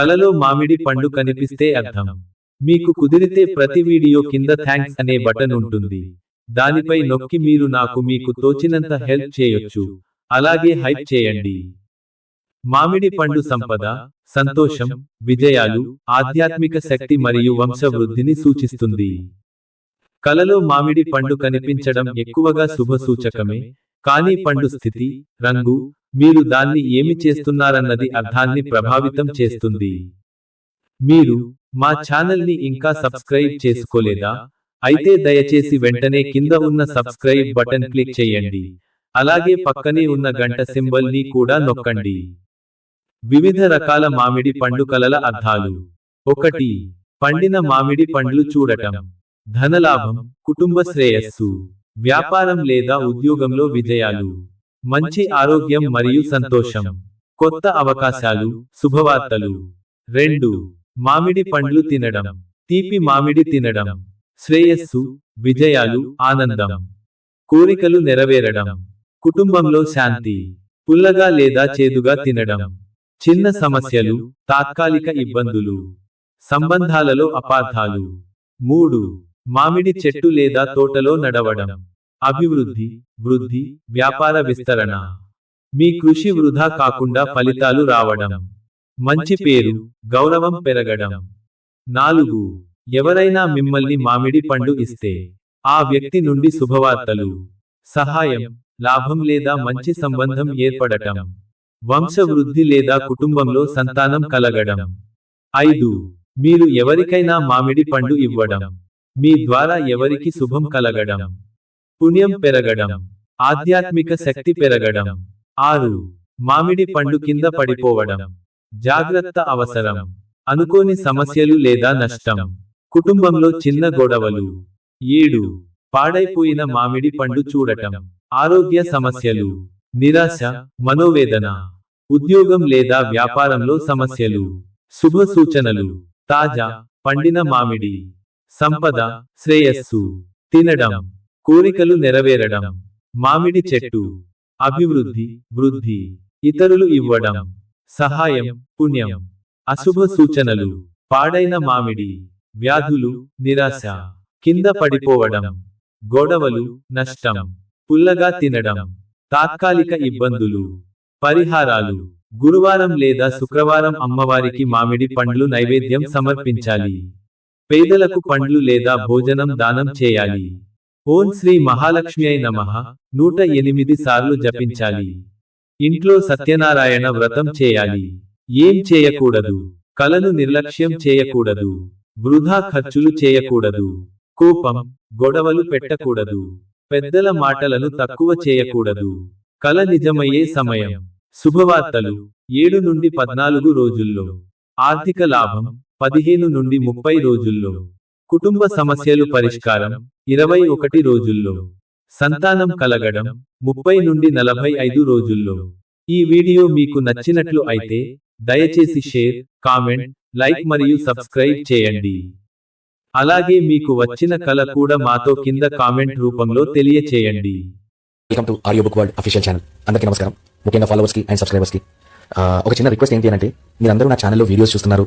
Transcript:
కలలో మామిడి పండు కనిపిస్తే అర్థం. మీకు కుదిరితే ప్రతి వీడియో కింద థ్యాంక్స్ అనే బటన్ ఉంటుంది. దానిపై నొక్కి మీరు నాకు మీకు తోచినంత హెల్ప్ చేయొచ్చు. అలాగే హైప్ చేయండి. మామిడి పండు సంపద సంతోషం విజయాలు ఆధ్యాత్మిక శక్తి మరియు వంశ వృద్ధిని సూచిస్తుంది. కలలో మామిడి పండు కనిపించడం ఎక్కువగా శుభ సూచకమే కానీ పండు స్థితి రంగు మీరు దాన్ని ఏమి చేస్తున్నారన్నది అర్థాన్ని ప్రభావితం చేస్తుంది. మీరు మా ఛానల్ని ఇంకా సబ్స్క్రైబ్ చేసుకోలేదా? అయితే దయచేసి వెంటనే కింద ఉన్న సబ్స్క్రైబ్ బటన్ క్లిక్ చేయండి. అలాగే పక్కనే ఉన్న గంట సింబల్ని కూడా నొక్కండి. వివిధ రకాల మామిడి పండు కలల అర్థాలు. ఒకటి పండిన మామిడి పండ్లు చూడటం. ధనలాభం కుటుంబ శ్రేయస్సు వ్యాపారం లేదా ఉద్యోగంలో విజయాలు. మంచి ఆరోగ్యం మరియు సంతోషం. కొత్త అవకాశాలు శుభవార్తలు. రెండు మామిడి పండ్లు తినడం. తీపి మామిడి తినడం. శ్రేయస్సు విజయాలు ఆనందం. కోరికలు నెరవేరడం. కుటుంబంలో శాంతి పుల్లగా లేదా చేదుగా తినడం. చిన్న సమస్యలు తాత్కాలిక ఇబ్బందులు. సంబంధాలలో అపార్థాలు. మూడు మామిడి చెట్టు లేదా తోటలో నడవడం. అభివృద్ధి వృద్ధి వ్యాపార విస్తరణ. మీ కృషి వృధా కాకుండా ఫలితాలు రావడం. మంచి పేరు గౌరవం పెరగడం. నాలుగు ఎవరైనా మిమ్మల్ని మామిడి పండు ఇస్తే ఆ వ్యక్తి నుండి శుభవార్తలు సహాయం లాభం లేదా మంచి సంబంధం ఏర్పడటం. వంశవృద్ధి లేదా కుటుంబంలో సంతానం కలగడం. ఐదు మీరు ఎవరికైనా మామిడి పండు ఇవ్వడం. మీ ద్వారా ఎవరికి శుభం కలగడం. పుణ్యం పెరగడం ఆధ్యాత్మిక శక్తి పెరగడం. ఆరు మామిడి పండు కింద పడిపోవడం. జాగ్రత్త అవసరం. అనుకోని సమస్యలు లేదా నష్టం. కుటుంబంలో చిన్న గొడవలు. ఏడు పాడైపోయిన మామిడి పండు చూడటం. ఆరోగ్య సమస్యలు. నిరాశ మనోవేదన. ఉద్యోగం లేదా వ్యాపారంలో సమస్యలు. శుభ సూచనలు. తాజా పండిన మామిడి. సంపద శ్రేయస్సు. తినడం. కోరికలు నెరవేరడం మామిడి చెట్టు అభివృద్ధి వృద్ధి ఇతరులు ఇవ్వడం సహాయం పుణ్యం అశుభ సూచనలు పాడైన మామిడి వ్యాధులు నిరాశ కింద పడిపోవడం గొడవలు నష్టం పుల్లగా తినడం తాత్కాలిక ఇబ్బందులు పరిహారాలు గురువారం లేదా శుక్రవారం అమ్మవారికి మామిడి పండ్లు నైవేద్యం సమర్పించాలి. పేదలకు పండ్లు లేదా భోజనం దానం చేయాలి. ఓం శ్రీ మహాలక్ష్మి అయి నమ. నూట ఎనిమిది సార్లు జపించాలి. ఇంట్లో సత్యనారాయణ వ్రతం చేయాలి. ఏం చేయకూడదు? కలను నిర్లక్ష్యం చేయకూడదు. వృధా ఖర్చులు చేయకూడదు. కోపం గొడవలు పెట్టకూడదు. పెద్దల మాటలను తక్కువ చేయకూడదు. కల నిజమయ్యే సమయం. శుభవార్తలు. ఏడు నుండి పద్నాలుగు రోజుల్లో. ఆర్థిక లాభం పదిహేను నుండి ముప్పై రోజుల్లో. కుటుంబ సమస్యలు పరిష్కారం ఇరవై ఒకటి రోజుల్లో. సంతానం కలగడం ముప్పై నుండి నలభై ఐదు రోజుల్లో. ఈ వీడియో మీకు నచ్చినట్లు అయితే దయచేసి షేర్ కామెంట్ లైక్ మరియు సబ్స్క్రైబ్ చేయండి. అలాగే మీకు వచ్చిన కళ కూడా మాతో కింద కామెంట్ రూపంలో తెలియచేయండి. Welcome to audio book world official channel అందరికీ నమస్కారం. ముఖ్యంగా ఫాలోవర్స్కి అండ్ సబ్స్క్రైబర్స్కి. ఒక చిన్న రిక్వెస్ట్ ఏంటి అంటే మీరందరూ నా ఛానల్లో వీడియోస్ చూస్తున్నారు.